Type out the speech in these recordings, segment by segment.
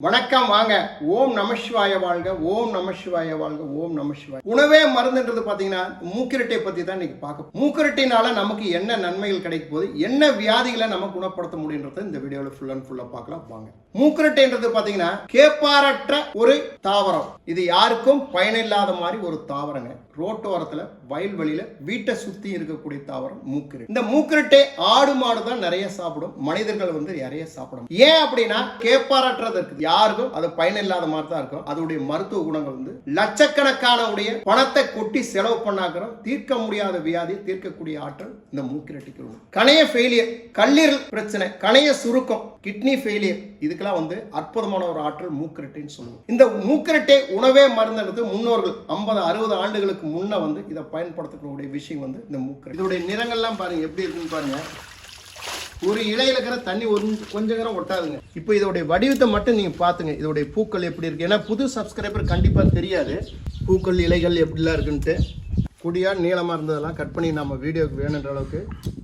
வணக்கம் வாங்க. ஓம் நமசிவாய வாழ்க ஓம் நமசிவாய வாழ்க ஓம் நமசிவாய உணவே மருந்துன்றது பாத்தீங்கன்னா மூக்கிரட்டை பத்தி தான் இன்னைக்கு பார்க்க மூக்கிரட்டினால நமக்கு என்ன நன்மைகள் கிடைக்க போகுது என்ன வியாதிகளை நம்ம குணப்படுத்த முடியுன்றத இந்த வீடியோல ஃபுல் அண்ட் ஃபுல்லா பார்க்கலாம். வாங்க. மூக்கிரட்டைன்றது பாத்தீங்கன்னா கேப்பாரற்ற ஒரு தாவரம். இது யாருக்கும் பயனில்லாத மாதிரி ஒரு தாவரங்க. ரோட்டோரத்தில் வயல்வெளியில் வீட்டை சுற்றி இருக்கக்கூடிய தாவரம் மூக்கிரட்டை. இந்த மூக்கிரட்டை ஆடு மாடு தான் நிறைய சாப்பிடும். மனிதர்கள் வந்து நிறைய சாப்பிடும் ஏன் அப்படின்னா கேப்பாரற்றது இருக்குது. யாருக்கும் அது பயனில்லாத மாதிரி தான் இருக்கும். அதோடைய மருத்துவ குணங்கள் வந்து லட்சக்கணக்கான உடைய பணத்தை கொட்டி செலவு பண்ணாக்கிறோம். தீர்க்க முடியாத வியாதி தீர்க்கக்கூடிய ஆற்றல் இந்த மூக்கிரட்டிக்கு உண்டு. கணைய ஃபெயிலியர் கல்லீரல் பிரச்சனை கணைய சுருக்கம் கிட்னி ஃபெயிலியர் இதுக்கெல்லாம் வந்து அற்புதமான ஒரு ஆற்றல் மூக்கிரட்டைன்னு சொல்லுவோம். இந்த மூக்கிரட்டை உணவே மருந்துன்றது முன்னோர்கள் ஐம்பது அறுபது ஆண்டுகளுக்கு முன்ன வந்து இதை பயன்படுத்தக்கூடிய விஷயம் வந்து இந்த மூக்கிரட்டை இதோடைய நிறங்கள்லாம் பாருங்க எப்படி இருக்குன்னு பாருங்க. ஒரு இலையில இருக்கிற தண்ணி ஒரு கொஞ்சம் நேரம் ஒட்டாதுங்க. இப்போ இதோடைய வடிவத்தை மட்டும் நீங்க பாத்துங்க இதோடைய பூக்கள் எப்படி இருக்கு. ஏன்னா புது சப்ஸ்கிரைபர் கண்டிப்பா தெரியாது. பூக்கள் இலைகள் எப்படிலாம் இருக்குன்ட்டு. கொடியா நீளமா இருந்ததெல்லாம் கட் பண்ணி நம்ம வீடியோக்கு வேணுன்ற அளவுக்கு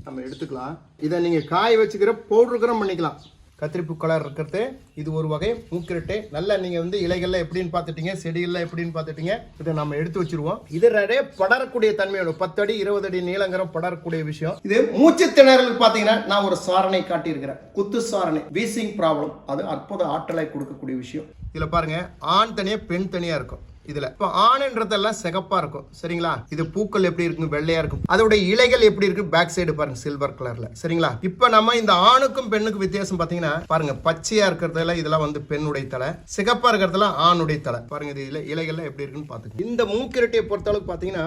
நம்ம எடுத்துக்கலாம். இதை நீங்க காய வச்சுக்கிற பவுடருக்கிற பண்ணிக்கலாம். கத்திரிப்பூ கலர் இருக்கிறது. இது ஒரு வகை மூக்கிரட்டு. நல்லா நீங்கள் வந்து இலைகளில் எப்படின்னு பார்த்துட்டீங்க செடிகளில் எப்படின்னு பார்த்துட்டீங்க இதை நம்ம எடுத்து வச்சிருவோம். இது நிறைய படரக்கூடிய தன்மையோட பத்து அடி இருபது அடி நீளங்கிற படரக்கூடிய விஷயம். இது மூச்சு திணறலுக்கு பார்த்தீங்கன்னா நான் ஒரு சாரணை காட்டியிருக்கிறேன். குத்து சாரணை வீசிங் ப்ராப்ளம். அது அற்புத ஆற்றலை கொடுக்கக்கூடிய விஷயம். இதில் பாருங்கள் ஆண் தனியாக பெண் தனியாக இருக்கும். இதுல. இப்போ ஆணுன்றதெல்லாம் சிகப்பா இருக்கும். சரிங்களா? இது பூக்கள் எப்படி இருக்கும்? வெள்ளையா இருக்கும். அதோட இலைகள் எப்படி இருக்கு? பேக் சைடு பாருங்க சில்வர் கலர்ல சரிங்களா? இப்போ நம்ம இந்த ஆணுக்கும் பெண்ணுக்கும் வித்தியாசம் பாத்தீங்கன்னா பாருங்க பச்சையா இருக்கிறதுல இதெல்லாம் வந்து பெண்ணுடைய தலை சிகப்பா இருக்கிறதுல ஆணுடைய தலை. பாருங்க இது இலைகள்லாம் எப்படி இருக்குன்னு பாத்துக்கோங்க. இந்த மூக்கிரட்டியை பொறுத்த அளவுக்கு பாத்தீங்கன்னா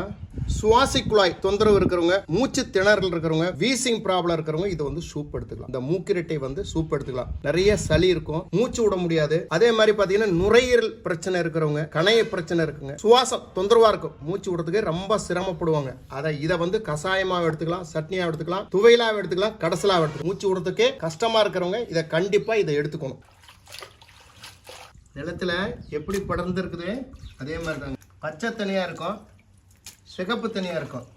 சுவாசி குழாய் தொந்தரவு இருக்கிறவங்க மூச்சு திணறல் இருக்கிறவங்க வீசிங் ப்ராப்ளம் இருக்கிறவங்க இதை வந்து சூப் எடுத்துக்கலாம். இந்த மூக்கிரட்டை வந்து சூப் எடுத்துக்கலாம். நிறைய சளி இருக்கும் மூச்சு விட முடியாது. அதே மாதிரி பாத்தீங்கன்னா நுரையீரல் பிரச்சனை இருக்கிறவங்க கணைய பிரச்சனை இருக்குங்க. சுவாசம் தொந்தரவா இருக்கும். மூச்சு விடுறதுக்கு ரொம்ப சிரமப்படுவாங்க. அதை இதை வந்து கஷாயமாக எடுத்துக்கலாம் சட்னியாக எடுத்துக்கலாம் துவையலாக எடுத்துக்கலாம் கடைசலாக எடுத்துக்கலாம். மூச்சு விடுறதுக்கே கஷ்டமா இருக்கிறவங்க இதை கண்டிப்பா இதை எடுத்துக்கணும். நிலத்துல எப்படி படர்ந்து இருக்குது அதே மாதிரி தாங்க பச்சை தனியா இருக்கும். சிகப்பு தனியாக இருக்கும்.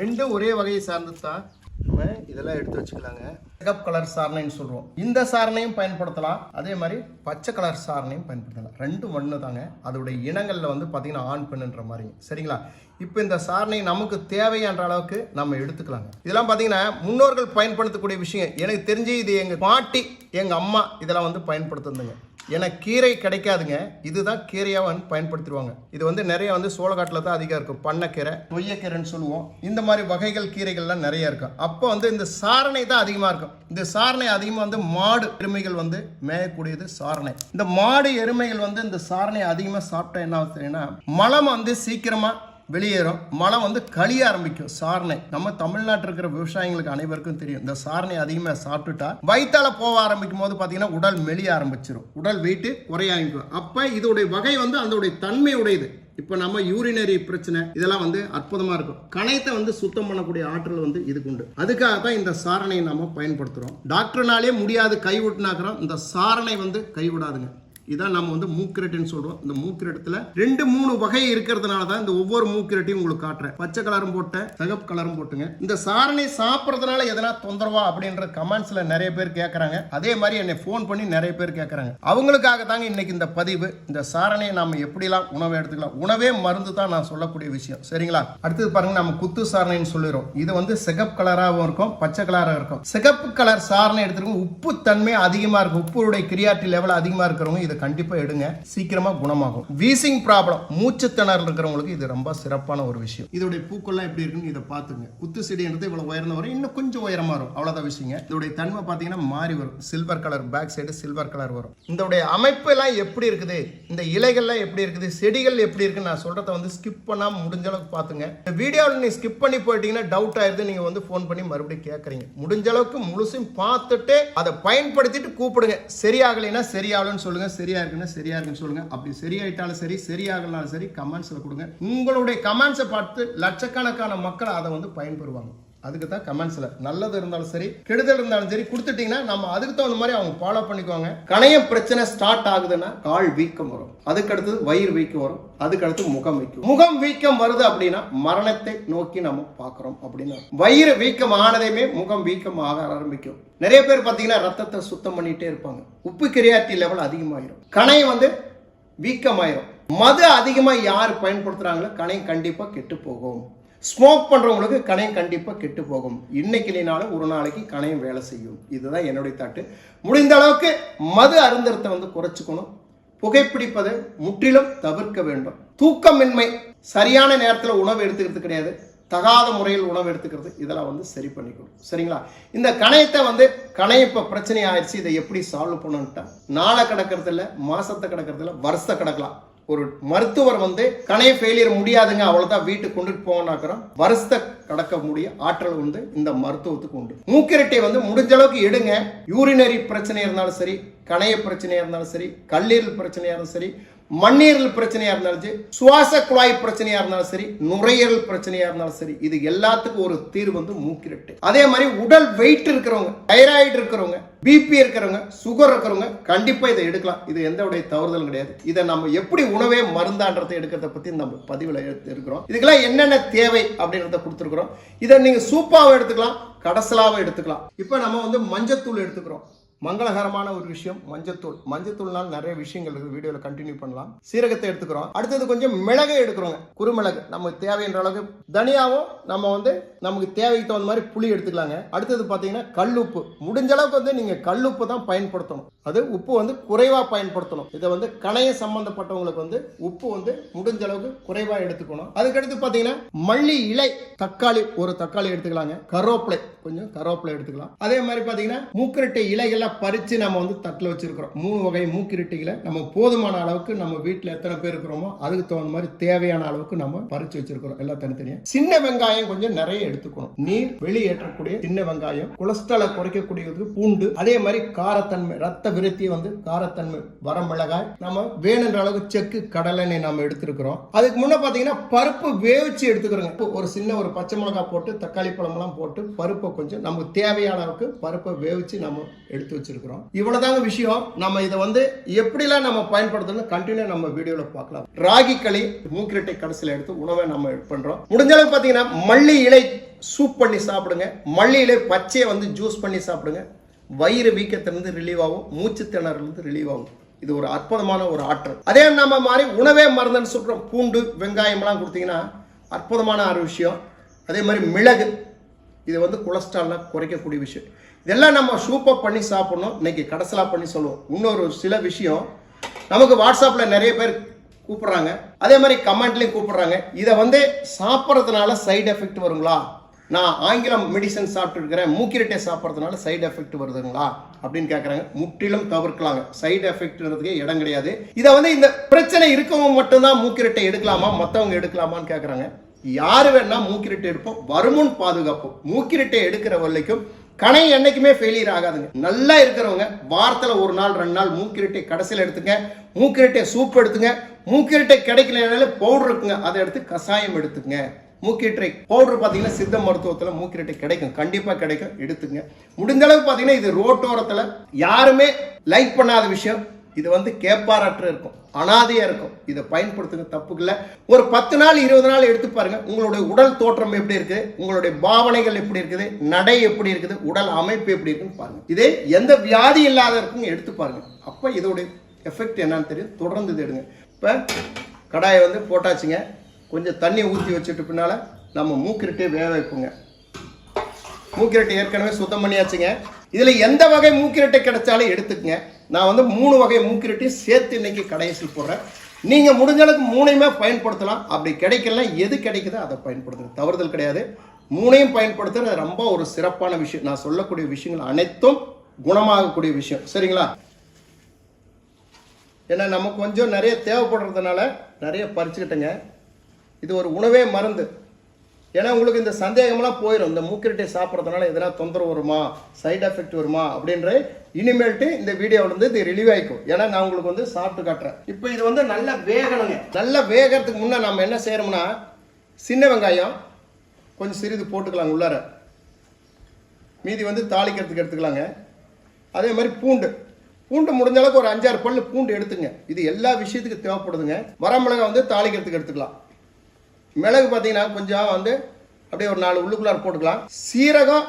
ரெண்டும் ஒரே வகையை சார்ந்தது தான் நம்ம இதெல்லாம் எடுத்து வச்சுக்கலாங்க. சிகப்பு கலர் சாரணைன்னு சொல்கிறோம் இந்த சாரணையும் பயன்படுத்தலாம். அதே மாதிரி பச்சை கலர் சாரணையும் பயன்படுத்தலாம். ரெண்டும் ஒன்று தாங்க அதோடைய இனங்களில் வந்து பார்த்திங்கன்னா ஆண் பெண்ணுன்ற மாதிரி. சரிங்களா? இப்போ இந்த சாரணை நமக்கு தேவையான அளவுக்கு நம்ம எடுத்துக்கலாங்க. இதெல்லாம் பார்த்தீங்கன்னா முன்னோர்கள் பயன்படுத்தக்கூடிய விஷயம். எனக்கு தெரிஞ்சு இது எங்கள் பாட்டி எங்கள் அம்மா இதெல்லாம் வந்து பயன்படுத்துதுங்க ஏன்னா கீரை கிடைக்காதுங்க. இதுதான் கீரையாக வந்து பயன்படுத்திடுவாங்க. இது வந்து நிறைய வந்து சோளக்காட்டில் தான் அதிகம் இருக்கும். பண்ணக்கீரை நொய்யக்கீரைன்னு சொல்லுவோம். இந்த மாதிரி வகைகள் கீரைகள்லாம் நிறைய இருக்கும். அப்போ வந்து இந்த சாரணை தான் அதிகமாக இருக்கும். இந்த சாரணை அதிகமாக வந்து மாடு எருமைகள் வந்து மேயக்கூடியது சாரணை. இந்த மாடு எருமைகள் வந்து இந்த சாரணை அதிகமாக சாப்பிட்டா என்ன ஆகுதுன்னா மலம் வந்து சீக்கிரமாக வெளியேறும். மழை வந்து கழிய ஆரம்பிக்கும். சாரணை. நம்ம தமிழ்நாட்டில் இருக்கிற விவசாயிகளுக்கு அனைவருக்கும் தெரியும். இந்த சாரணை அதிகமாக சாப்பிட்டுட்டா வயிற்றால போக ஆரம்பிக்கும் போது பார்த்தீங்கன்னா உடல் மெலிய ஆரம்பிச்சிடும் உடல் வெயிட்டு குறைய ஆரம்பிக்கும் அப்போ இதோடைய வகை வந்து அதோடைய தன்மை உடையது இப்போ நம்ம யூரினரி பிரச்சனை இதெல்லாம் வந்து அற்புதமாக இருக்கும். கணையத்தை வந்து சுத்தம் பண்ணக்கூடிய ஆற்றல் வந்து இதுக்கு உண்டு. அதுக்காக தான் இந்த சாரணையை நம்ம பயன்படுத்துகிறோம் டாக்டர்னாலே முடியாது கைவிட்டுனாக்கிறோம் இந்த சாரணை வந்து கைவிடாதுங்க. இதான் நம்ம வந்து மூக்கிரட்டுன்னு சொல்றோம். இந்த மூக்கிரட்டத்துல ரெண்டு மூணு வகை இருக்கிறதுனால தான் இந்த ஒவ்வொரு மூக்கிரட்டையும் உங்களுக்கு காட்டுறேன். பச்சை கலரும் போட்டேன் சிகப்பு கலரும் போட்டுங்க. இந்த சாரணை சாப்பிட்றதுனால எதனா தொந்தரவா அப்படின்ற கமெண்ட்ஸ்ல நிறைய பேர் கேட்கறாங்க அதே மாதிரி என்னை ஃபோன் பண்ணி நிறைய பேர் கேட்கறாங்க அவங்களுக்காக தாங்க இன்னைக்கு இந்த பதிவு. இந்த சாரணையை நாம எப்படிலாம் உணவை எடுத்துக்கலாம்? உணவே மருந்து தான் நான் சொல்லக்கூடிய விஷயம். சரிங்களா? அடுத்தது பாருங்க நம்ம குத்து சாரணைன்னு சொல்லிடுறோம். இது வந்து சிகப்பு கலராகவும் இருக்கும் பச்சை கலராக இருக்கும். சிகப்பு கலர் சாரணை எடுத்துருக்கோம். உப்பு தன்மை அதிகமாக இருக்கும் உப்புடைய கிரியாட்டி லெவல் அதிகமாக இருக்கிறவங்க இதை கண்டிப்பா எடுங்க. சீக்கிரமா குணமாகும். வீசிங் ப்ராப்ளம் மூச்சு திணறல் இருக்கிறவங்களுக்கு இது ரொம்ப சிறப்பான ஒரு விஷயம். இதோடைய பூக்கள்லாம் எப்படி இருக்குன்னு இதை பார்த்துங்க. குத்து செடின்றது இவ்வளோ உயர்ந்த வரும் இன்னும் கொஞ்சம் உயரமா வரும் அவ்வளவுதான் விஷயங்க. இதோடைய தன்மை பார்த்தீங்கன்னா மாறி வரும். Silver colour back side silver colour வரும். இதோடைய அமைப்பு எல்லாம் எப்படி இருக்குது? இந்த இலைகள்லாம் எப்படி இருக்குது? செடிகள் எப்படி இருக்குன்னு நான் சொல்றத வந்து ஸ்கிப் பண்ணாம முடிஞ்ச அளவுக்கு பார்த்துங்க. இந்த வீடியோவில் நீ ஸ்கிப் பண்ணி போயிட்டீங்கன்னா டவுட் ஆயிருது. நீங்க வந்து ஃபோன் பண்ணி மறுபடியும் கேட்குறீங்க முடிஞ்ச அளவுக்கு முழுசும் பார்த்துட்டு அதை பயன்படுத்திட்டு கூப்பிடுங்க. சரியாகலைன்னா சரியாகலன்னு சொல்லுங்க. சரியா இருக்குன்னா சரியா இருக்குன்னு சொல்லுங்க. அப்படி சரியாயிட்டாலும் சரி சரியாகலனாலும் சரி கமெண்ட்ஸில் கொடுங்க. உங்களுடைய கமெண்ட்ஸை பார்த்து லட்சக்கணக்கான மக்கள் அதை வந்து பயன்பெறுவாங்க. அதுக்கு தான் கமெண்ட்ஸில் நல்லது இருந்தாலும் சரி கெடுதல் இருந்தாலும் சரி கொடுத்துட்டீங்கன்னா நம்ம அதுக்கு தகுந்த மாதிரி அவங்க ஃபாலோ பண்ணிக்குவாங்க. கணையம் பிரச்சனை ஸ்டார்ட் ஆகுதுன்னா கால் வீக்கம் வரும். அதுக்கு அடுத்தது வயிறு வீக்கம் வரும். அதுக்கு அடுத்து முகம் வீக்கம் முகம் வீக்கம் வருது அப்படின்னா மரணத்தை நோக்கி நம்ம பார்க்குறோம் அப்படின்னு. வயிறு வீக்கம் ஆனதையுமே முகம் வீக்கம் ஆக ஆரம்பிக்கும். நிறைய பேர் பார்த்தீங்கன்னா ரத்தத்தை சுத்தம் பண்ணிட்டே இருப்பாங்க. உப்பு கிரியாட்டி லெவல் அதிகமாயிரும். கணை வந்து வீக்கமாயிரும். மது அதிகமாக யார் பயன்படுத்துகிறாங்களோ கணையம் கண்டிப்பாக கெட்டு போகும். ஸ்மோக் பண்ணுறவங்களுக்கு கணையம் கண்டிப்பாக கெட்டு போகும். இன்னைக்கு இல்லைனாலும் ஒரு நாளைக்கு கணையம் வேலை செய்யும். இதுதான் என்னுடைய தாட்டு முடிந்த அளவுக்கு மது அருந்தரத்தை வந்து குறைச்சிக்கணும். புகைப்பிடிப்பதை முற்றிலும் தவிர்க்க வேண்டும். தூக்கமின்மை சரியான நேரத்தில் உணவு எடுத்துக்கிறது கிடையாது. தகாத முறையில் உணவு எடுத்துக்கிறது. இதெல்லாம் வந்து சரி பண்ணிக்கணும். சரிங்களா? இந்த கணையத்தை வந்து கணை இப்போ பிரச்சனை ஆயிடுச்சு. இதை எப்படி சால்வ் பண்ணணுன்ட்டா நாளை கிடக்கிறது இல்லை மாசத்தை கிடக்கிறது இல்லை வருஷத்தை கிடக்கலாம். ஒரு மருத்துவர் வந்து கணைய ஃபெயிலியர் முடியாதுங்க அவ்வளோதான் வீட்டுக்கு கொண்டுட்டு போகணாக்கிறோம் வருஷத்தை கடக்க முடிய ஆற்றல் வந்து இந்த மருத்துவத்துக்கு உண்டு. மூக்கிரட்டை வந்து முடிஞ்ச அளவுக்கு எடுங்க. யூரினரி பிரச்சனை இருந்தாலும் சரி கணைய பிரச்சனையா இருந்தாலும் சரி கல்லீரல் பிரச்சனையா இருந்தாலும் சரி மண்ணீரல் பிரச்சனையா இருந்தாலும் சரி சுவாச குழாய் பிரச்சனையா இருந்தாலும் சரி நுரையீரல் பிரச்சனையா இருந்தாலும் சரி இது எல்லாத்துக்கும் ஒரு தீர்வு வந்து மூக்கிரட்டு. அதே மாதிரி உடல் வெயிட் இருக்கிறவங்க தைராய்டு இருக்கிறவங்க பிபி இருக்கிறவங்க சுகர் இருக்கிறவங்க கண்டிப்பா இதை எடுக்கலாம். இது எந்த உடைய தவறுதலும் கிடையாது. இதை நம்ம எப்படி உணவே மருந்தான்றதை எடுக்கிறத பத்தி நம்ம பதிவில் எடுத்து இருக்கிறோம் இதுக்கெல்லாம் என்னென்ன தேவை அப்படின்றத கொடுத்துருக்குறோம். இதை நீங்க சூப்பாகவும் எடுத்துக்கலாம் கடசலாவும் எடுத்துக்கலாம். இப்போ நம்ம வந்து மஞ்சத்தூள் எடுத்துக்கிறோம். மங்களகரமான ஒரு விஷயம் மஞ்சத்தூள். மஞ்சத்தூள்னால் நிறைய விஷயங்கள் இருக்குது. வீடியோவில் கண்டினியூ பண்ணலாம். சீரகத்தை எடுத்துக்கிறோம். அடுத்தது கொஞ்சம் மிளகை எடுக்கிறோங்க. குறுமிளகு. நமக்கு தேவைன்ற அளவுக்கு தனியாவும் நம்ம வந்து நமக்கு தேவைக்கு தகுந்த மாதிரி புளி எடுத்துக்கலாங்க. அடுத்தது பார்த்தீங்கன்னா கல்லுப்பு. முடிஞ்ச அளவுக்கு வந்து நீங்கள் கல்லுப்பு தான் பயன்படுத்தணும். அது உப்பு வந்து குறைவாக பயன்படுத்தணும். இதை வந்து கணைய சம்பந்தப்பட்டவங்களுக்கு வந்து உப்பு வந்து முடிஞ்ச அளவுக்கு குறைவாக எடுத்துக்கணும். அதுக்கடுத்து பார்த்தீங்கன்னா மல்லி இலை தக்காளி. ஒரு தக்காளி எடுத்துக்கலாங்க. கருவேப்பிலை. கொஞ்சம் கருவேப்பிலை எடுத்துக்கலாம். அதே மாதிரி பார்த்தீங்கன்னா மூக்கிரட்டை இலைகள்லாம் பறித்து நம்ம வந்து தட்டில் வச்சுருக்கிறோம். மூணு வகை மூக்கிரட்டிகளை நம்ம போதுமான அளவுக்கு நம்ம வீட்டில் எத்தனை பேர் இருக்கிறோமோ அதுக்கு தகுந்த மாதிரி தேவையான அளவுக்கு நம்ம பறித்து வச்சிருக்கிறோம் எல்லாம் தனித்தனியாக சின்ன வெங்காயம் கொஞ்சம் நிறைய எடுத்துக்கணும். நீர் வெளியேற்றக்கூடிய சின்ன வெங்காயம் கொலஸ்ட்ராலை குறைக்கக்கூடியது பூண்டு அதே மாதிரி காரத்தன்மை ரத்த விருத்தி வந்து காரத்தன்மை வரமிளகாய் நம்ம வேணுன்ற அளவுக்கு செக்கு கடலெண்ணெய் நம்ம எடுத்துருக்கிறோம். அதுக்கு முன்னே பார்த்தீங்கன்னா பருப்பு வேவிச்சு எடுத்துக்கிறோங்க. இப்போ ஒரு சின்ன ஒரு பச்சை மிளகாய் போட்டு தக்காளி பழமெல்லாம் போட்டு பருப்பை கொஞ்சம் நமக்கு தேவையான அளவுக்கு பருப்பை வேவிச்சு நம்ம எடுத்து வச்சிருக்கிறோம். இவ்வளவுதாங்க விஷயம். நம்ம இதை வந்து எப்படிலாம் நம்ம பயன்படுத்தணும் கண்டினியூ நம்ம வீடியோவில் பார்க்கலாம். ராகி களி மூக்கிரட்டை கடைசியில் எடுத்து உணவை நம்ம பண்றோம். முடிஞ்ச அளவுக்கு பார்த்தீங்கன்னா மல்லி இலை சூப் பண்ணி சாப்பிடுங்க. மல்லி இலை பச்சையை வந்து ஜூஸ் பண்ணி சாப்பிடுங்க. வயிறு வீக்கத்திலிருந்து ரிலீவ் ஆகும். மூச்சு திணறிலிருந்து ரிலீவ் ஆகும். இது ஒரு அற்புதமான ஒரு ஆற்றல். அதே நம்ம மாதிரி உணவே மருந்துன்னு சொல்கிறோம் பூண்டு வெங்காயம்லாம் கொடுத்தீங்கன்னா அற்புதமான ஒரு விஷயம். அதே மாதிரி மிளகு இது வந்து கொலஸ்ட்ரால்லாம் குறைக்கக்கூடிய விஷயம். இதெல்லாம் நம்ம சூப்பர் பண்ணி சாப்பிடணும். இன்னைக்கு கடைசலாக பண்ணி சொல்லுவோம். இன்னொரு சில விஷயம் நமக்கு வாட்ஸ்அப்பில் நிறைய பேர் கூப்பிட்றாங்க. அதே மாதிரி கமெண்ட்லேயும் கூப்பிட்றாங்க. இதை வந்து சாப்பிட்றதுனால சைடு எஃபெக்ட் வருங்களா? நான் ஆங்கிலம் மெடிசன் சாப்பிட்டுருக்கிறேன். மூக்கிரட்டை சாப்பிட்றதுனால சைடு எஃபெக்ட் வருதுங்களா? அப்படின்னு கேட்குறாங்க முற்றிலும் தவிர்க்கலாங்க. சைடு எஃபெக்ட்ன்றதுக்கே இடம் கிடையாது. இதை வந்து இந்த பிரச்சனை இருக்கவங்க மட்டும்தான் மூக்கிரட்டை எடுக்கலாமா? மற்றவங்க எடுக்கலாமான்னு கேட்குறாங்க யார் வேணா மூக்கிரட்டை எடுப்போம். வருமுன் பாதுகாப்பு மூக்கிரட்டை எடுக்கிற வரைக்கும் கணை என்னைக்குமே ஃபெயிலியர் ஆகாதுங்க. நல்லா இருக்கிறவங்க வாரத்தில் ஒரு நாள் ரெண்டு நாள் மூக்கிரட்டை கடைசியில் எடுத்துங்க. மூக்கிரட்டை சூப் எடுத்துங்க. மூக்கிரட்டை கிடைக்கலனால பவுடர் இருக்குங்க. அதை எடுத்து கஷாயம் எடுத்துங்க. மூக்கிரட்டை பவுடர் பார்த்தீங்கன்னா சித்த மருத்துவத்தில் மூக்கிரட்டை கிடைக்கும். கண்டிப்பாக கிடைக்கும். எடுத்துங்க. முடிந்த அளவுக்கு பார்த்தீங்கன்னா இது ரோட்டோரத்தில் யாருமே லைக் பண்ணாத விஷயம். இது வந்து கேப்பாரற்று இருக்கும் அனாதையாக இருக்கும். இதை பயன்படுத்துங்க தப்பு ஒரு பத்து நாள் இருபது நாள் எடுத்து பாருங்கள் உங்களுடைய உடல் தோற்றம் எப்படி இருக்குது உங்களுடைய பாவனைகள் எப்படி இருக்குது? நடை எப்படி இருக்குது? உடல் அமைப்பு எப்படி இருக்குன்னு பாருங்க. இதே எந்த வியாதி இல்லாதவருக்கும் எடுத்து பாருங்க. அப்போ இதோடைய எஃபெக்ட் என்னன்னு தெரியும். தொடர்ந்து இது எடுங்க. இப்போ கடாயை வந்து போட்டாச்சுங்க. கொஞ்சம் தண்ணி ஊற்றி வச்சுட்டு பின்னால் நம்ம மூக்கிரட்டே வேக வைப்போங்க. மூக்கிரட்டை ஏற்கனவே சுத்தம் பண்ணியாச்சுங்க. இதில் எந்த வகை மூக்கிரட்டை கிடைச்சாலும் எடுத்துக்கங்க. நான் வந்து மூணு வகை மூக்கிரட்டையும் சேர்த்து இன்னைக்கு கடைசியில் போடுறேன். நீங்கள் முடிஞ்ச அளவுக்கு மூணையுமே பயன்படுத்தலாம். அப்படி கிடைக்கலாம் எது கிடைக்குதோ அதை பயன்படுத்துங்க. தவறுதல் கிடையாது. மூணையும் பயன்படுத்துறது ரொம்ப ஒரு சிறப்பான விஷயம். நான் சொல்லக்கூடிய விஷயங்கள் அனைத்தும் குணமாகக்கூடிய விஷயம். சரிங்களா? ஏன்னா நமக்கு கொஞ்சம் நிறைய தேவைப்படுறதுனால நிறைய பறிச்சுக்கிட்டேங்க. இது ஒரு உணவே மருந்து. ஏன்னா உங்களுக்கு இந்த சந்தேகம்லாம் போயிடும் இந்த மூக்கிரட்டை சாப்பிட்றதுனால எதனா தொந்தரவு வருமா? சைடு எஃபெக்ட் வருமா? அப்படின்ற இனிமேல்ட்டு இந்த வீடியோவில் வந்து இது ரிலீவ் ஆகிக்கும் ஏன்னா நான் உங்களுக்கு வந்து சாப்பிட்டு காட்டுறேன். இப்போ இது வந்து நல்லா வேகணுங்க. நல்லா வேகிறதுக்கு முன்னே நம்ம என்ன செய்யறோம்னா சின்ன வெங்காயம் கொஞ்சம் சிறிது போட்டுக்கலாம் உள்ளார. மீதி வந்து தாளிக்கிறதுக்கு எடுத்துக்கலாங்க. அதே மாதிரி பூண்டு. பூண்டு முடிஞ்ச அளவுக்கு ஒரு அஞ்சாறு பல்லு பூண்டு எடுத்துங்க. இது எல்லா விஷயத்துக்கும் தேவைப்படுதுங்க. வரமிளகா வந்து தாளிக்கிறதுக்கு எடுத்துக்கலாம். மிளகு பார்த்தீங்கன்னா கொஞ்சம் வந்து அப்படியே ஒரு நாலு உள்ளுக்குள்ளார போட்டுக்கலாம். சீரகம்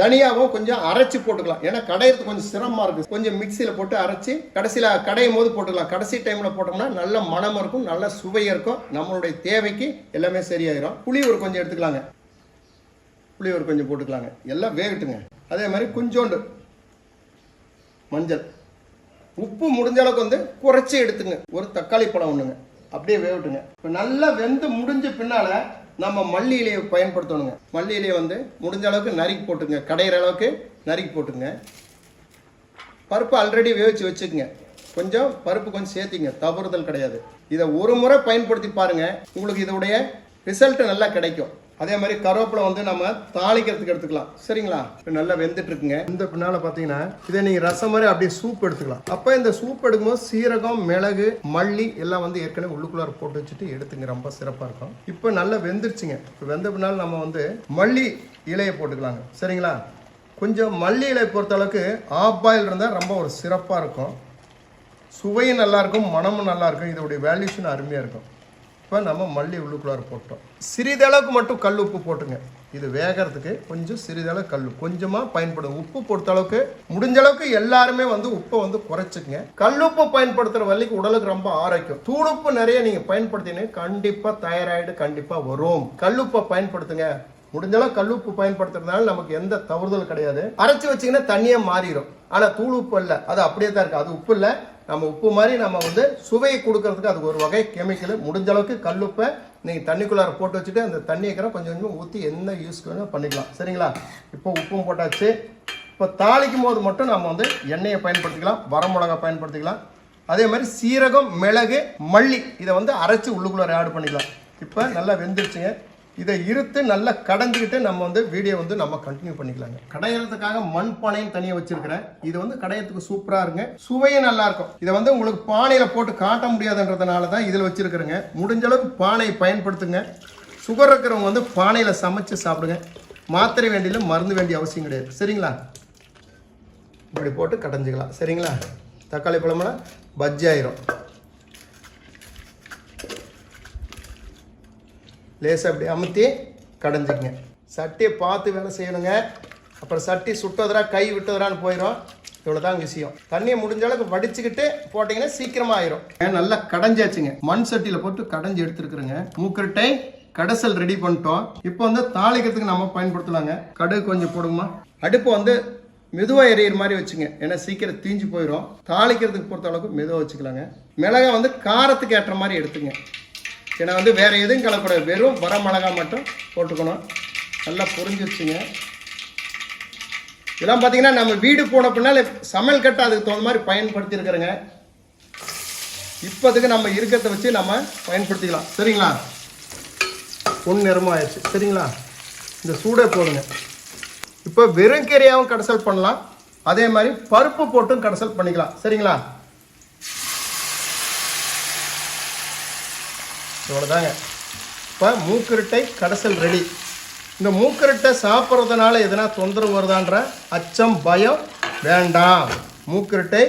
தனியாவும் கொஞ்சம் அரைச்சி போட்டுக்கலாம். ஏன்னா கடையிறது கொஞ்சம் சிரமமாக இருக்குது கொஞ்சம் மிக்சியில் போட்டு அரைச்சி கடைசியில் கடையும் போது போட்டுக்கலாம். கடைசி டைமில் போட்டோம்னா நல்ல மனம் இருக்கும் நல்ல சுவையாக இருக்கும். நம்மளுடைய தேவைக்கு எல்லாமே சரியாயிரும். புளி ஒரு கொஞ்சம் எடுத்துக்கலாங்க. புளி ஒரு கொஞ்சம் போட்டுக்கலாங்க. எல்லாம் வேகட்டுங்க. அதே மாதிரி கொஞ்சோண்டு மஞ்சள். உப்பு முடிஞ்ச அளவுக்கு வந்து குறைச்சி எடுத்துங்க ஒரு தக்காளி பழம் ஒன்றுங்க அப்படியே வேகட்டுங்க இப்போ நல்லா வெந்து முடிஞ்ச பின்னால நம்ம மல்லி இலையை பயன்படுத்தணுங்க. மல்லி இலையை வந்து முடிஞ்ச அளவுக்கு நறுக்கி போட்டுங்க. கடையிற அளவுக்கு நறுக்கி போட்டுங்க. பருப்பு ஆல்ரெடி வேவிச்சு வச்சுக்கோங்க. கொஞ்சம் பருப்பு கொஞ்சம் சேர்த்திங்க. தவறுதல் கிடையாது. இதை ஒரு முறை பயன்படுத்தி பாருங்கள் உங்களுக்கு இதோடைய ரிசல்ட்டு நல்லா கிடைக்கும். அதே மாதிரி கருவேப்பிலை வந்து நம்ம தாளிக்கிறதுக்கு எடுத்துக்கலாம். சரிங்களா? இப்போ நல்லா வெந்துட்டு இருக்குங்க இந்த பின்னால பார்த்தீங்கன்னா இதை நீங்கள் ரசம் மாதிரி அப்படியே சூப் எடுத்துக்கலாம். அப்போ இந்த சூப் எடுக்கும்போது சீரகம் மிளகு மல்லி எல்லாம் வந்து ஏற்கனவே உள்ளுக்குள்ளார போட்டு வச்சுட்டு எடுத்துங்க. ரொம்ப சிறப்பாக இருக்கும். இப்போ நல்லா வெந்துருச்சுங்க. இப்போ வெந்த பின்னால் நம்ம வந்து மல்லி இலையை போட்டுக்கலாங்க. சரிங்களா? கொஞ்சம் மல்லி இலை பொறுத்த அளவுக்கு ஆஃப் பாயில் இருந்தால் ரொம்ப ஒரு சிறப்பாக இருக்கும். சுவையும் நல்லாயிருக்கும் மனமும் நல்லாயிருக்கும் இதோடைய வேல்யூஷன் அருமையாக இருக்கும். இப்போ நம்ம மல்லி உள்ளுக்குள்ளார போட்டோம். சிறிதளவுக்கு மட்டும் கல் உப்பு போட்டுங்க. இது வேகிறதுக்கு கொஞ்சம் சிறிதளவு கல். கொஞ்சமாக பயன்படும் உப்பு பொறுத்த அளவுக்கு முடிஞ்ச அளவுக்கு எல்லாருமே வந்து உப்பை வந்து குறைச்சிக்கங்க. கல்லுப்பு பயன்படுத்துகிற வரைக்கும் உடலுக்கு ரொம்ப ஆரோக்கியம். தூளுப்பு நிறைய நீங்கள் பயன்படுத்தினீங்க கண்டிப்பாக தைராய்டு கண்டிப்பாக வரும். கல்லுப்பை பயன்படுத்துங்க. முடிஞ்ச அளவு கல்லுப்பு பயன்படுத்துறதுனால நமக்கு எந்த தவறுதல் கிடையாது. அரைச்சி வச்சீங்கன்னா தண்ணியே மாறிடும் ஆனால் தூள் உப்பு இல்லை. அது அப்படியே தான் இருக்குது அது உப்பு இல்லை. நம்ம உப்பு மாதிரி நம்ம வந்து சுவையை கொடுக்கறதுக்கு அதுக்கு ஒரு வகை கெமிக்கல் முடிஞ்ச அளவுக்கு கல்லுப்பை நீங்கள் தண்ணிக்குள்ளார போட்டு வச்சுட்டு அந்த தண்ணியை கொஞ்சம் கொஞ்சம் ஊற்றி என்ன யூஸ் வேணும் பண்ணிக்கலாம். சரிங்களா? இப்போ உப்பும் போட்டாச்சு. இப்போ தாளிக்கும் போது மட்டும் நம்ம வந்து எண்ணெயை பயன்படுத்திக்கலாம் வரமிளகா பயன்படுத்திக்கலாம். அதே மாதிரி சீரகம் மிளகு மல்லி இதை வந்து அரைச்சி உள்ளுக்குள்ளார ஆட் பண்ணிக்கலாம். இப்போ நல்லா வெந்துருச்சுங்க. இதை இருத்து நல்லா கடைஞ்சிக்கிட்டு நம்ம வந்து வீடியோ வந்து நம்ம கண்டினியூ பண்ணிக்கலாங்க. கடையிறதுக்காக மண் பானையும் தனியாக வச்சிருக்கிறேன். இது வந்து கடையத்துக்கு சூப்பராக இருங்க. சுவையும் நல்லா இருக்கும். இதை வந்து உங்களுக்கு பானையில் போட்டு காட்ட முடியாதுன்றதுனால தான் இதில் வச்சிருக்கிறேங்க. முடிஞ்ச அளவுக்கு பானையை பயன்படுத்துங்க. சுகர் இருக்கிறவங்க வந்து பானையில் சமைச்சு சாப்பிடுங்க. மாத்திரை வேண்டியில மருந்து வேண்டிய அவசியம் கிடையாது. சரிங்களா? இப்படி போட்டு கடைஞ்சிக்கலாம். சரிங்களா? தக்காளி பழமெல்லாம் பஜ்ஜி ஆயிரும். லேசாக அப்படி அமுத்தி கடைஞ்சிக்கங்க. சட்டியை பார்த்து வேலை செய்யணுங்க. அப்புறம் சட்டி சுட்டதுரா கை விட்டதுரான்னு போயிடும் இவ்வளோதான் விஷயம். தண்ணியை முடிஞ்ச அளவுக்கு வடிச்சுக்கிட்டு போட்டிங்கன்னா சீக்கிரமாக ஆயிரும். நல்லா கடைஞ்சாச்சுங்க. மண் சட்டியில் போட்டு கடைஞ்சி எடுத்துருக்குறேங்க. மூக்கரட்டை கடைசல் ரெடி பண்ணிட்டோம். இப்போ வந்து தாளிக்கிறதுக்கு நம்ம பயன்படுத்தலாங்க. கடுகு கொஞ்சம் போடுமா அடுப்பு வந்து மெதுவாக எரியிற மாதிரி வச்சுங்க. ஏன்னா சீக்கிரம் தீஞ்சு போயிடும் தாளிக்கிறதுக்கு பொறுத்த அளவுக்கு மெதுவாக வச்சுக்கலாங்க. மிளகா வந்து காரத்துக்கு ஏற்ற மாதிரி எடுத்துங்க. ஏன்னா வந்து வேறு எதுவும் கலக்கூடாது வெறும் வர மிளகாய் மட்டும் போட்டுக்கணும். நல்லா புரிஞ்சிச்சுங்க இதெல்லாம் பார்த்தீங்கன்னா நம்ம வீடு போன பின்னால் சமையல் கட்டு அதுக்கு தகுந்த மாதிரி பயன்படுத்தியிருக்கிறேங்க. இப்போதுக்கு நம்ம இருக்கிறத வச்சு நம்ம பயன்படுத்திக்கலாம். சரிங்களா? பொன் நிறமாக ஆயிடுச்சு. சரிங்களா? இந்த சூடே போடுங்க. இப்போ வெறும் கீரையாகவும் கடைசல் பண்ணலாம். அதே மாதிரி பருப்பு போட்டும் கடைசல் பண்ணிக்கலாம். சரிங்களா? இவ்வளோதாங்க இப்போ மூக்கிரட்டை கடைசல் ரெடி. இந்த மூக்கிரட்டை சாப்பிட்றதுனால எதனா தொந்தரவு வருதான்ற அச்சம் பயம் வேண்டாம். மூக்கிரட்டை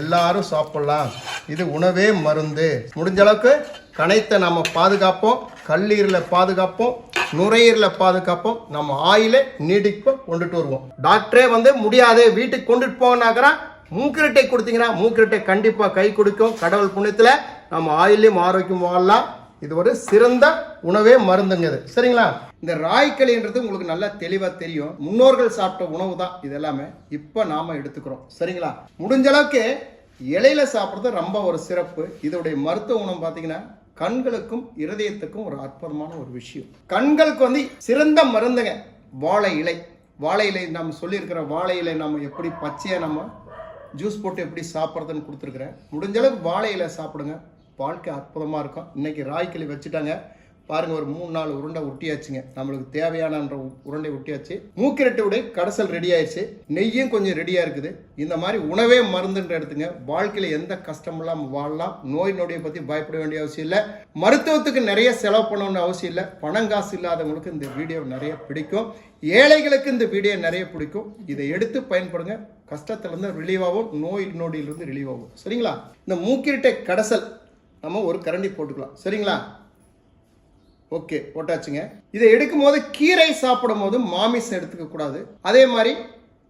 எல்லாரும் சாப்பிட்லாம். இது உணவே மருந்து. முடிஞ்ச அளவுக்கு கணைத்தை நம்ம பாதுகாப்போம். கல்லீரலை பாதுகாப்போம். நுரையீரலை பாதுகாப்போம். நம்ம ஆயிலை நீடிப்போம் கொண்டுட்டு வருவோம். டாக்டரே வந்து முடியாது. வீட்டுக்கு கொண்டுட்டு போனாக்கிறா மூக்கிரட்டை கொடுத்தீங்கன்னா மூக்கிரட்டை கண்டிப்பாக கை கொடுக்கும். கடவுள் புண்ணியத்தில் நம்ம ஆயிலையும் ஆரோக்கியம் வாழலாம். இது ஒரு சிறந்த உணவே மருந்துங்க இது சரிங்களா? இந்த ராய்க்களின்றது உங்களுக்கு நல்லா தெளிவா தெரியும். முன்னோர்கள் சாப்பிட்ட உணவு தான் இது எல்லாமே. இப்ப நாம எடுத்துக்கிறோம். சரிங்களா? முடிஞ்ச அளவுக்கு இலையில சாப்பிட்றது ரொம்ப ஒரு சிறப்பு. இதோடைய மருத்துவ உணவு பார்த்தீங்கன்னா கண்களுக்கும் இருதயத்துக்கும் ஒரு அற்புதமான ஒரு விஷயம். கண்களுக்கு வந்து சிறந்த மருந்துங்க. வாழை இலை. வாழை இலை நம்ம சொல்லியிருக்கிற வாழை இலை நம்ம எப்படி பச்சையாக நம்ம ஜூஸ் போட்டு எப்படி சாப்பிட்றதுன்னு கொடுத்துருக்குறேன். முடிஞ்சளவுக்கு வாழை இலை சாப்பிடுங்க. வாழ்க்கை அற்புதமாக இருக்கும். இன்னைக்கு ராய்க்களி வச்சுட்டாங்க. பாருங்கள் ஒரு மூணு நாலு உருண்டை ஒட்டியாச்சுங்க நம்மளுக்கு தேவையான உருண்டை ஒட்டியாச்சு மூக்கிரட்டுடைய கடைசல் ரெடி ஆயிடுச்சு. நெய்யும் கொஞ்சம் ரெடியாக இருக்குது. இந்த மாதிரி உணவே மருந்துன்ற எடுத்துங்க. வாழ்க்கையில் எந்த கஷ்டம் இல்லாமல் வாழலாம். நோய் நொடியை பற்றி பயப்பட வேண்டிய அவசியம் இல்லை. மருத்துவத்துக்கு நிறைய செலவு பண்ணணும்னு அவசியம் இல்லை. பணம் காசு இல்லாதவங்களுக்கு இந்த வீடியோ நிறைய பிடிக்கும். ஏழைகளுக்கு இந்த வீடியோ நிறைய பிடிக்கும். இதை எடுத்து பயன்படுங்க. கஷ்டத்துலேருந்து ரிலீவ் ஆகும். நோய் நொடியிலிருந்து ரிலீவ் ஆகும். சரிங்களா? இந்த மூக்கிரட்டை கடைசல் நம்ம ஒரு கரண்டி போட்டுக்கலாம். சரிங்களா? ஓகே போட்டாச்சுங்க. இதை எடுக்கும் போது கீரை சாப்பிடும் போது மாமிசம் எடுத்துக்க கூடாது. அதே மாதிரி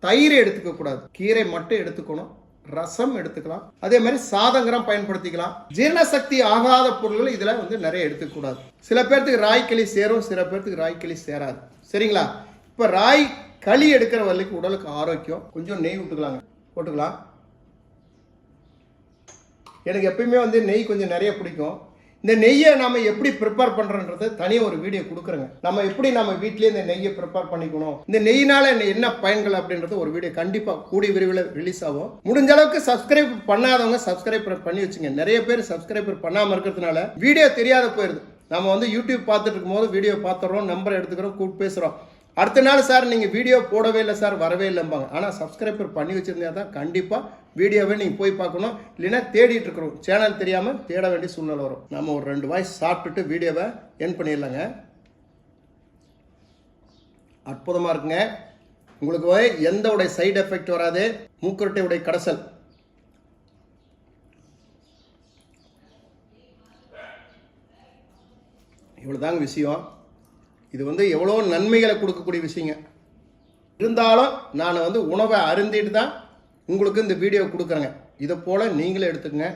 தயிர் எடுத்துக்க கூடாது. கீரை மட்டும் எடுத்துக்கணும். ரசம் எடுத்துக்கலாம். அதே மாதிரி சாதங்கரம் பயன்படுத்திக்கலாம். ஜீரண சக்தி ஆகாத பொருள்கள் இதில் வந்து நிறைய எடுத்துக்கூடாது சில பேர்த்துக்கு ராய்க்களி சேரும் சில பேர்த்துக்கு ராய்க்களி சேராது. சரிங்களா? இப்போ ராய் களி எடுக்கிற வரைக்கும் உடலுக்கு ஆரோக்கியம். கொஞ்சம் நெய் விட்டுக்கலாங்க போட்டுக்கலாம். எனக்கு எப்பயுமே வந்து நெய் கொஞ்சம் நிறைய பிடிக்கும். இந்த நெய்யை நம்ம எப்படி ப்ரிப்பேர் பண்ணுறன்றது தனியாக ஒரு வீடியோ கொடுக்குறேங்க. நம்ம எப்படி நம்ம வீட்லேயே இந்த நெய்யை ப்ரிப்பேர் பண்ணிக்கணும்? இந்த நெய்னால் என்ன- பயன்கள் அப்படின்றது ஒரு வீடியோ கண்டிப்பாக கூடிய விரைவில் ரிலீஸ் ஆகும். முடிஞ்ச அளவுக்கு சப்ஸ்கிரைப் பண்ணாதவங்க சப்ஸ்கிரைப் பண்ணி வச்சுங்க. நிறைய பேர் சப்ஸ்கிரைபர் பண்ணாமல் இருக்கிறதுனால வீடியோ தெரியாத போயிடுது நம்ம வந்து யூடியூப் பார்த்துட்டு இருக்கும்போது வீடியோ பார்த்துறோம் நம்பர் எடுத்துக்கிறோம் கூப்பிட்டு பேசுகிறோம் அடுத்த நாள் சார் நீங்கள் வீடியோ போடவே இல்லை சார் வரவே இல்லைம்பாங்க. ஆனால் சப்ஸ்கிரைபர் பண்ணி வச்சுருந்தா தான் கண்டிப்பாக வீடியோவை நீங்கள் போய் பார்க்கணும். இல்லைன்னா தேடிட்டு இருக்கிறோம் சேனல் தெரியாமல் தேட வேண்டிய சூழ்நிலை வரும். நம்ம ஒரு ரெண்டு வாய்ஸ் சாப்பிட்டுட்டு வீடியோவை என் பண்ணிடலாங்க. அற்புதமாக இருக்குங்க. உங்களுக்கு எந்த உடைய சைடு எஃபெக்ட் வராது. மூக்குரட்டை உடைய கடைசல். இவ்வளோதாங்க விஷயம். இது வந்து எவ்வளோ நன்மைகளை கொடுக்கக்கூடிய விஷயங்க. இருந்தாலும் நான் வந்து உணவை அருந்திட்டு தான் உங்களுக்கு இந்த வீடியோ கொடுக்குறேங்க. இதை போல் நீங்களே எடுத்துக்கங்க.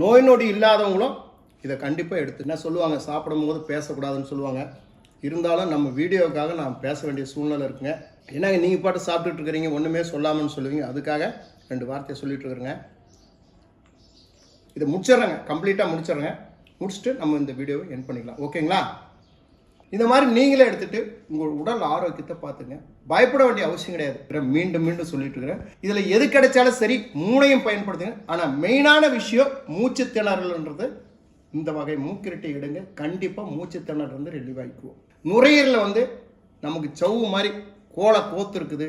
நோய் நொடி இல்லாதவங்களும் இதை கண்டிப்பாக எடுத்துக்கணும் சொல்லுவாங்க? சாப்பிடும்போது பேசக்கூடாதுன்னு சொல்லுவாங்க. இருந்தாலும் நம்ம வீடியோவுக்காக நான் பேச வேண்டிய சூழ்நிலை இருக்குங்க. என்னங்க நீங்கள் பாட்டு சாப்பிட்டுட்டு இருக்கிறீங்க? ஒன்றுமே சொல்லாமன்னு சொல்லுவீங்க. அதுக்காக ரெண்டு வார்த்தையை சொல்லிட்டு இருக்கிறேங்க. இதை முடிச்சிடுறேங்க. கம்ப்ளீட்டாக முடிச்சிடுறேங்க. முடிச்சுட்டு நம்ம இந்த வீடியோவை என் பண்ணிக்கலாம். ஓகேங்களா இந்த மாதிரி நீங்களே எடுத்துட்டு உங்கள் உடல் ஆரோக்கியத்தை பார்த்துங்க. பயப்பட வேண்டிய அவசியம் கிடையாது. மீண்டும் மீண்டும் சொல்லிட்டு இருக்கிறேன். இதில் எது கிடைச்சாலும் சரி மூளையும் பயன்படுத்துங்க. ஆனால் மெயினான விஷயம் மூச்சு திணறல்ன்றது. இந்த வகை மூக்கிரட்டை எடுங்க. கண்டிப்பாக மூச்சு திணறல் வந்து ரிலீவ் நுரையீரலில் வந்து நமக்கு சவ்வு மாதிரி கோலை கோத்து இருக்குது.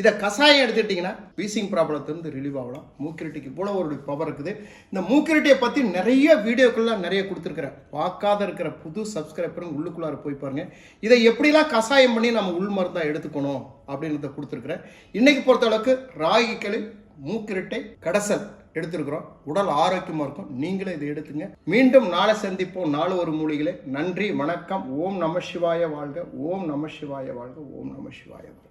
இதை கஷாயம் எடுத்துட்டிங்கன்னா வீசிங் ப்ராப்ளத்துலேருந்து ரிலீவ் ஆகலாம். மூக்கிரட்டிக்கு இவ்வளோ ஒரு பவர் இருக்குது. இந்த மூக்கிரட்டியை பற்றி நிறைய வீடியோக்கள்லாம் நிறைய கொடுத்துருக்குறேன். பார்க்காத இருக்கிற புது சப்ஸ்கிரைபரும் உள்ளுக்குள்ளார போய் பாருங்கள் இதை எப்படிலாம் கஷாயம் பண்ணி நம்ம உள் மருந்தாக எடுத்துக்கணும் அப்படின்றத கொடுத்துருக்குறேன். இன்றைக்கி பொறுத்தளவுக்கு ராகி களி மூக்கிரட்டை கடைசல் எடுத்திருக்கிறோம். உடல் ஆரோக்கியமாக இருக்கும். நீங்களே இதை எடுத்துங்க. மீண்டும் நாளை சந்திப்போம். நாலு ஒரு மூலிகளே. நன்றி வணக்கம். ஓம் நம சிவாய வாழ்க. ஓம் நம சிவாய வாழ்க. ஓம் நம சிவாய வாழ்க.